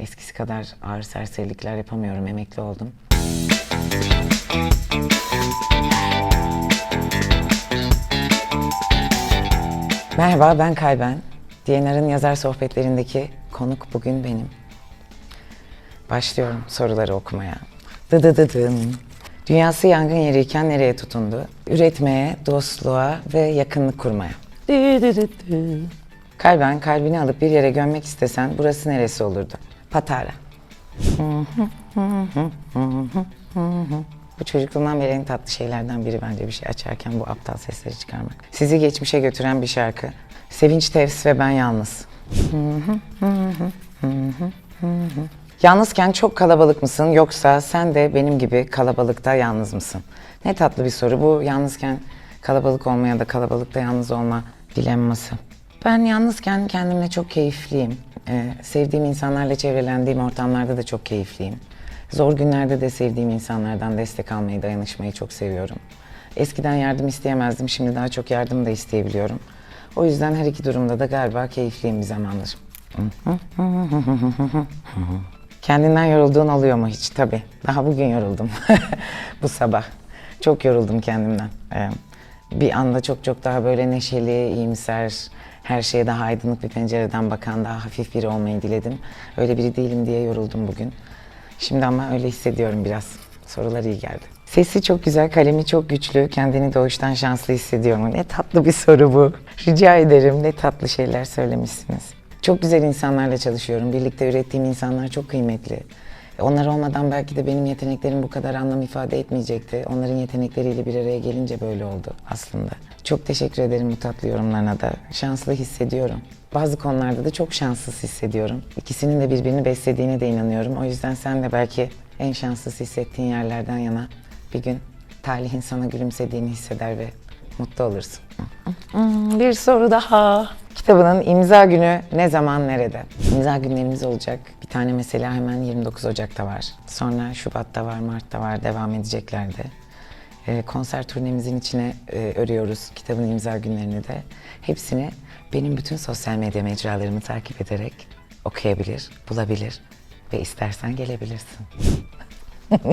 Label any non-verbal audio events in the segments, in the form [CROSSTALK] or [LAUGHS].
eskisi kadar ağır serserilikler yapamıyorum. Emekli oldum. Merhaba ben Kalben. DNR'ın yazar sohbetlerindeki konuk bugün benim. Başlıyorum soruları okumaya. Dıdıdıdın. Dünyası yangın yeriyken nereye tutundu? Üretmeye, dostluğa ve yakınlık kurmaya. Dıdıdıdı. Kalben kalbini alıp bir yere gömmek istesen burası neresi olurdu? Patara. Bu çocukluğumdan beri en tatlı şeylerden biri bence bir şey açarken bu aptal sesleri çıkarmak. Sizi geçmişe götüren bir şarkı. Sevinç Tevs ve Ben Yalnız. Yalnızken çok kalabalık mısın yoksa sen de benim gibi kalabalıkta yalnız mısın? Ne tatlı bir soru bu yalnızken kalabalık olma ya da kalabalıkta yalnız olma dilemması. Ben yalnızken kendimle çok keyifliyim. Ee, sevdiğim insanlarla çevrelendiğim ortamlarda da çok keyifliyim. Zor günlerde de sevdiğim insanlardan destek almayı, dayanışmayı çok seviyorum. Eskiden yardım isteyemezdim, şimdi daha çok yardım da isteyebiliyorum. O yüzden her iki durumda da galiba keyifliyim bir zamandır. [LAUGHS] Kendinden yorulduğun oluyor mu hiç? Tabii. Daha bugün yoruldum. [LAUGHS] Bu sabah. Çok yoruldum kendimden. Ee, bir anda çok çok daha böyle neşeli, iyimser, her şeye daha aydınlık bir pencereden bakan, daha hafif biri olmayı diledim. Öyle biri değilim diye yoruldum bugün. Şimdi ama öyle hissediyorum biraz. Sorular iyi geldi. Sesi çok güzel, kalemi çok güçlü, kendini doğuştan şanslı hissediyorum. Ne tatlı bir soru bu. Rica ederim, ne tatlı şeyler söylemişsiniz. Çok güzel insanlarla çalışıyorum. Birlikte ürettiğim insanlar çok kıymetli. Onlar olmadan belki de benim yeteneklerim bu kadar anlam ifade etmeyecekti. Onların yetenekleriyle bir araya gelince böyle oldu aslında. Çok teşekkür ederim bu tatlı yorumlarına da. Şanslı hissediyorum. Bazı konularda da çok şanssız hissediyorum. İkisinin de birbirini beslediğine de inanıyorum. O yüzden sen de belki en şanssız hissettiğin yerlerden yana bir gün talihin sana gülümsediğini hisseder ve mutlu olursun. Bir soru daha. Kitabının imza günü ne zaman nerede? İmza günlerimiz olacak. Bir tane mesela hemen 29 Ocak'ta var. Sonra Şubat'ta var, Mart'ta var, devam edecekler de. Ee, konser turnemizin içine e, örüyoruz kitabın imza günlerini de. Hepsini benim bütün sosyal medya mecralarımı takip ederek okuyabilir, bulabilir ve istersen gelebilirsin. [LAUGHS]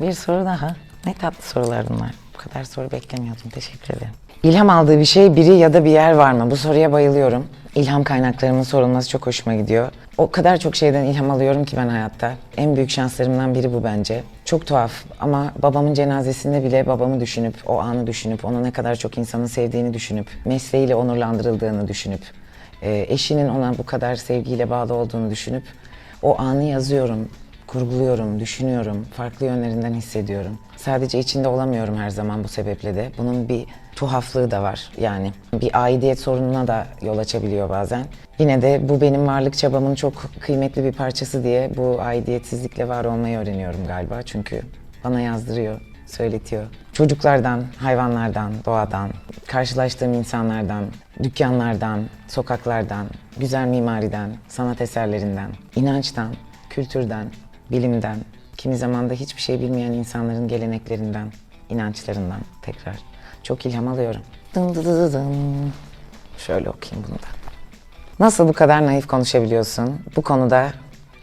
Bir soru daha. Ne tatlı sorular bunlar. Bu kadar soru beklemiyordum. Teşekkür ederim. İlham aldığı bir şey, biri ya da bir yer var mı? Bu soruya bayılıyorum. İlham kaynaklarımın sorulması çok hoşuma gidiyor. O kadar çok şeyden ilham alıyorum ki ben hayatta. En büyük şanslarımdan biri bu bence. Çok tuhaf ama babamın cenazesinde bile babamı düşünüp, o anı düşünüp, onu ne kadar çok insanın sevdiğini düşünüp, mesleğiyle onurlandırıldığını düşünüp, e, eşinin ona bu kadar sevgiyle bağlı olduğunu düşünüp, o anı yazıyorum, kurguluyorum, düşünüyorum, farklı yönlerinden hissediyorum. Sadece içinde olamıyorum her zaman bu sebeple de. Bunun bir tuhaflığı da var. Yani bir aidiyet sorununa da yol açabiliyor bazen. Yine de bu benim varlık çabamın çok kıymetli bir parçası diye bu aidiyetsizlikle var olmayı öğreniyorum galiba. Çünkü bana yazdırıyor, söyletiyor. Çocuklardan, hayvanlardan, doğadan, karşılaştığım insanlardan, dükkanlardan, sokaklardan, güzel mimariden, sanat eserlerinden, inançtan, kültürden, bilimden, kimi zaman da hiçbir şey bilmeyen insanların geleneklerinden, inançlarından tekrar çok ilham alıyorum. Dın dı dı dı dın. Şöyle okuyayım bunu da. Nasıl bu kadar naif konuşabiliyorsun? Bu konuda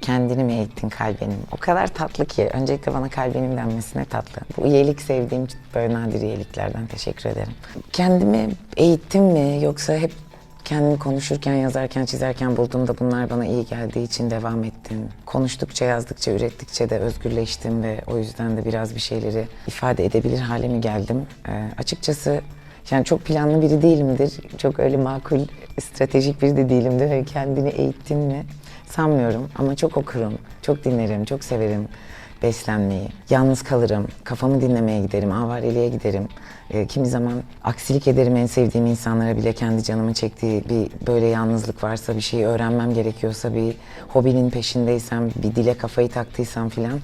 kendini mi eğittin kalbenim? O kadar tatlı ki. Öncelikle bana kalbenim denmesine tatlı. Bu üyelik sevdiğim böyle nadir üyeliklerden teşekkür ederim. Kendimi eğittim mi yoksa hep kendimi konuşurken, yazarken, çizerken bulduğumda bunlar bana iyi geldiği için devam ettim. Konuştukça, yazdıkça, ürettikçe de özgürleştim ve o yüzden de biraz bir şeyleri ifade edebilir hale mi geldim? Ee, açıkçası yani çok planlı biri değilimdir. Çok öyle makul, stratejik biri de değilimdir. Hani kendini eğittin mi? Sanmıyorum ama çok okurum, çok dinlerim, çok severim beslenmeyi. Yalnız kalırım, kafamı dinlemeye giderim, avareliğe giderim. Ee, kimi zaman aksilik ederim en sevdiğim insanlara bile kendi canımı çektiği bir böyle yalnızlık varsa, bir şeyi öğrenmem gerekiyorsa, bir hobinin peşindeysem, bir dile kafayı taktıysam filan.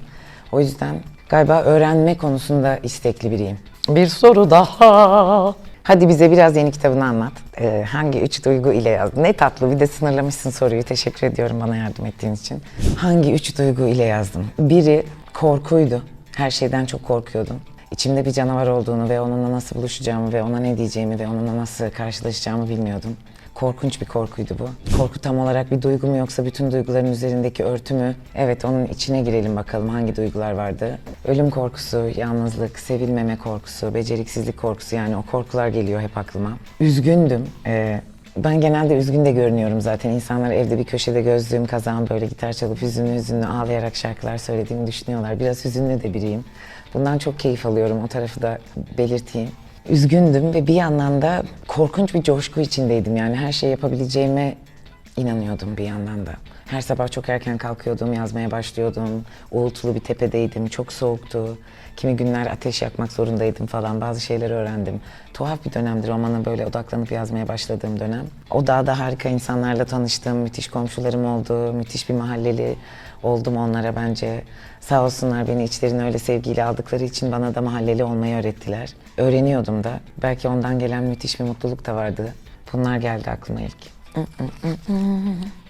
O yüzden galiba öğrenme konusunda istekli biriyim. Bir soru daha. Hadi bize biraz yeni kitabını anlat. Ee, hangi üç duygu ile yazdın? Ne tatlı bir de sınırlamışsın soruyu. Teşekkür ediyorum bana yardım ettiğin için. Hangi üç duygu ile yazdım? Biri korkuydu. Her şeyden çok korkuyordum. İçimde bir canavar olduğunu ve onunla nasıl buluşacağımı ve ona ne diyeceğimi ve onunla nasıl karşılaşacağımı bilmiyordum. Korkunç bir korkuydu bu. Korku tam olarak bir duygu mu yoksa bütün duyguların üzerindeki örtü mü? Evet onun içine girelim bakalım hangi duygular vardı. Ölüm korkusu, yalnızlık, sevilmeme korkusu, beceriksizlik korkusu yani o korkular geliyor hep aklıma. Üzgündüm. Ee, ben genelde üzgün de görünüyorum zaten. İnsanlar evde bir köşede gözlüğüm, kazağım böyle gitar çalıp hüzünlü hüzünlü ağlayarak şarkılar söylediğimi düşünüyorlar. Biraz hüzünlü de biriyim. Bundan çok keyif alıyorum. O tarafı da belirteyim. Üzgündüm ve bir yandan da korkunç bir coşku içindeydim. Yani her şey yapabileceğime inanıyordum bir yandan da. Her sabah çok erken kalkıyordum, yazmaya başlıyordum. Uğultulu bir tepedeydim, çok soğuktu. Kimi günler ateş yakmak zorundaydım falan. Bazı şeyleri öğrendim. Tuhaf bir dönemdi romana böyle odaklanıp yazmaya başladığım dönem. O dağda harika insanlarla tanıştım, müthiş komşularım oldu, müthiş bir mahalleli oldum onlara bence. Sağ olsunlar beni içlerine öyle sevgiyle aldıkları için bana da mahalleli olmayı öğrettiler. Öğreniyordum da. Belki ondan gelen müthiş bir mutluluk da vardı. Bunlar geldi aklıma ilk.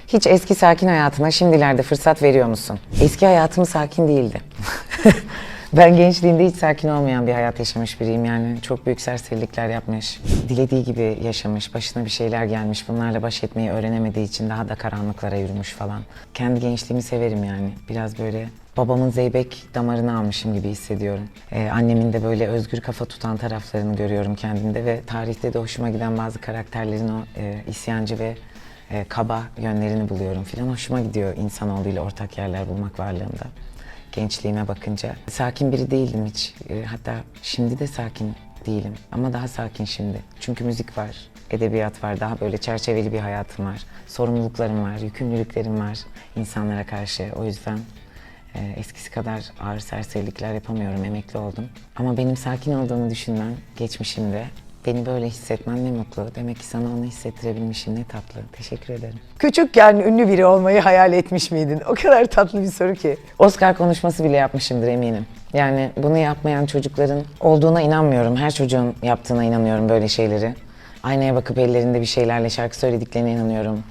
Hiç eski sakin hayatına şimdilerde fırsat veriyor musun? Eski hayatım sakin değildi. [LAUGHS] ben gençliğinde hiç sakin olmayan bir hayat yaşamış biriyim yani. Çok büyük serserilikler yapmış. Dilediği gibi yaşamış, başına bir şeyler gelmiş. Bunlarla baş etmeyi öğrenemediği için daha da karanlıklara yürümüş falan. Kendi gençliğimi severim yani. Biraz böyle babamın zeybek damarını almışım gibi hissediyorum. Ee, annemin de böyle özgür kafa tutan taraflarını görüyorum kendimde ve tarihte de hoşuma giden bazı karakterlerin o e, isyancı ve e, kaba yönlerini buluyorum filan. Hoşuma gidiyor insanoğluyla ortak yerler bulmak varlığında. Gençliğime bakınca. Sakin biri değildim hiç. E, hatta şimdi de sakin değilim ama daha sakin şimdi. Çünkü müzik var, edebiyat var, daha böyle çerçeveli bir hayatım var. Sorumluluklarım var, yükümlülüklerim var insanlara karşı. O yüzden eskisi kadar ağır serserilikler yapamıyorum, emekli oldum. Ama benim sakin olduğumu düşünmen geçmişimde Beni böyle hissetmen ne mutlu. Demek ki sana onu hissettirebilmişim ne tatlı. Teşekkür ederim. Küçükken ünlü biri olmayı hayal etmiş miydin? O kadar tatlı bir soru ki. Oscar konuşması bile yapmışımdır eminim. Yani bunu yapmayan çocukların olduğuna inanmıyorum. Her çocuğun yaptığına inanıyorum böyle şeyleri. Aynaya bakıp ellerinde bir şeylerle şarkı söylediklerine inanıyorum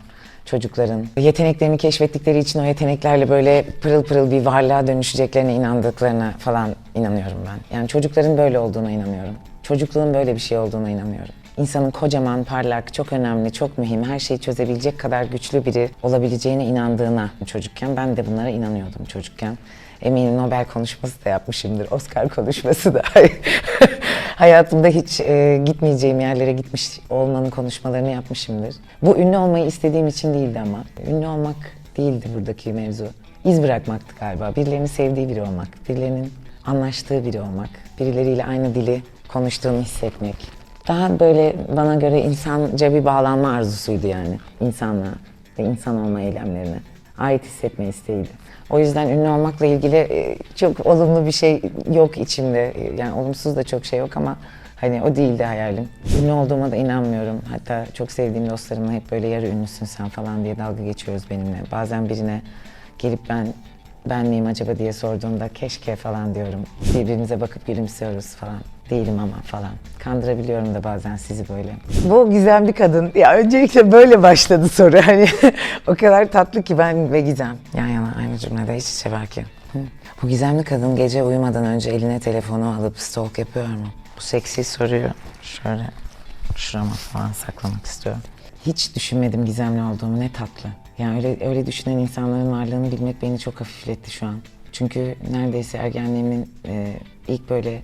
çocukların. Yeteneklerini keşfettikleri için o yeteneklerle böyle pırıl pırıl bir varlığa dönüşeceklerine inandıklarına falan inanıyorum ben. Yani çocukların böyle olduğuna inanıyorum. Çocukluğun böyle bir şey olduğuna inanıyorum. İnsanın kocaman, parlak, çok önemli, çok mühim, her şeyi çözebilecek kadar güçlü biri olabileceğine inandığına çocukken ben de bunlara inanıyordum çocukken. Eminim Nobel konuşması da yapmışımdır, Oscar konuşması da. [LAUGHS] Hayatımda hiç e, gitmeyeceğim yerlere gitmiş olmanın konuşmalarını yapmışımdır. Bu ünlü olmayı istediğim için değildi ama. Ünlü olmak değildi buradaki mevzu. İz bırakmaktı galiba. Birilerinin sevdiği biri olmak, birilerinin anlaştığı biri olmak, birileriyle aynı dili konuştuğunu hissetmek. Daha böyle bana göre insanca bir bağlanma arzusuydu yani insanla ve insan olma eylemlerine. Ait hissetme isteğiydi. O yüzden ünlü olmakla ilgili e, çok olumlu bir şey yok içimde. E, Yani olumsuz da çok şey yok ama hani o değildi hayalim. Ünlü olduğuma da inanmıyorum. Hatta çok sevdiğim dostlarımla hep böyle yarı ünlüsün sen falan diye dalga geçiyoruz benimle. Bazen birine gelip ben ben miyim acaba diye sorduğumda keşke falan diyorum. Birbirimize bakıp gülümsüyoruz falan. Değilim ama falan. Kandırabiliyorum da bazen sizi böyle. Bu gizemli kadın. Ya öncelikle böyle başladı soru. [LAUGHS] Hani o kadar tatlı ki ben ve Gizem. Yan yana aynı cümlede iç içe belki. Bu gizemli kadın gece uyumadan önce eline telefonu alıp stalk yapıyor mu? Bu seksi soruyu şöyle şurama falan saklamak istiyorum. Hiç düşünmedim gizemli olduğumu ne tatlı. Yani öyle öyle düşünen insanların varlığını bilmek beni çok hafifletti şu an. Çünkü neredeyse ergenliğimin e, ilk böyle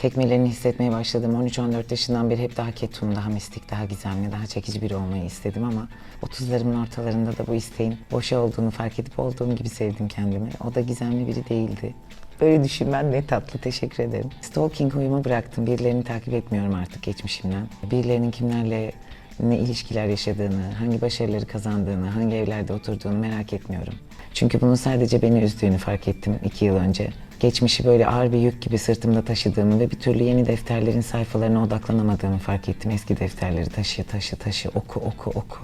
tekmelerini hissetmeye başladığım 13-14 yaşından beri hep daha ketum, daha mistik, daha gizemli, daha çekici biri olmayı istedim ama 30'larımın ortalarında da bu isteğin boşa olduğunu fark edip olduğum gibi sevdim kendimi. O da gizemli biri değildi. Böyle düşünmen ne tatlı, teşekkür ederim. Stalking huyumu bıraktım. Birilerini takip etmiyorum artık geçmişimden. Birilerinin kimlerle ne ilişkiler yaşadığını, hangi başarıları kazandığını, hangi evlerde oturduğunu merak etmiyorum. Çünkü bunun sadece beni üzdüğünü fark ettim iki yıl önce. Geçmişi böyle ağır bir yük gibi sırtımda taşıdığımı ve bir türlü yeni defterlerin sayfalarına odaklanamadığımı fark ettim. Eski defterleri taşı, taşı, taşı, oku, oku, oku.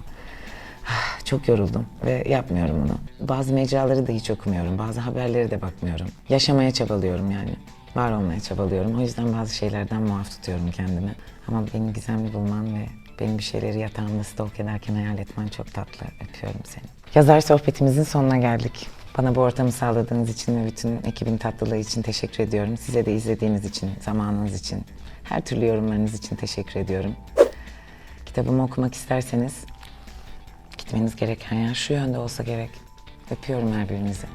Ah, Çok yoruldum ve yapmıyorum bunu. Bazı mecraları da hiç okumuyorum, bazı haberlere de bakmıyorum. Yaşamaya çabalıyorum yani. Var olmaya çabalıyorum. O yüzden bazı şeylerden muaf tutuyorum kendimi. Ama beni gizemli bulman ve benim bir şeyleri yatağımda stalk ederken hayal etmen çok tatlı. Öpüyorum seni. Yazar sohbetimizin sonuna geldik. Bana bu ortamı sağladığınız için ve bütün ekibin tatlılığı için teşekkür ediyorum. Size de izlediğiniz için, zamanınız için, her türlü yorumlarınız için teşekkür ediyorum. Kitabımı okumak isterseniz Gitmeniz gereken yer şu yönde olsa gerek. Öpüyorum her birinizi.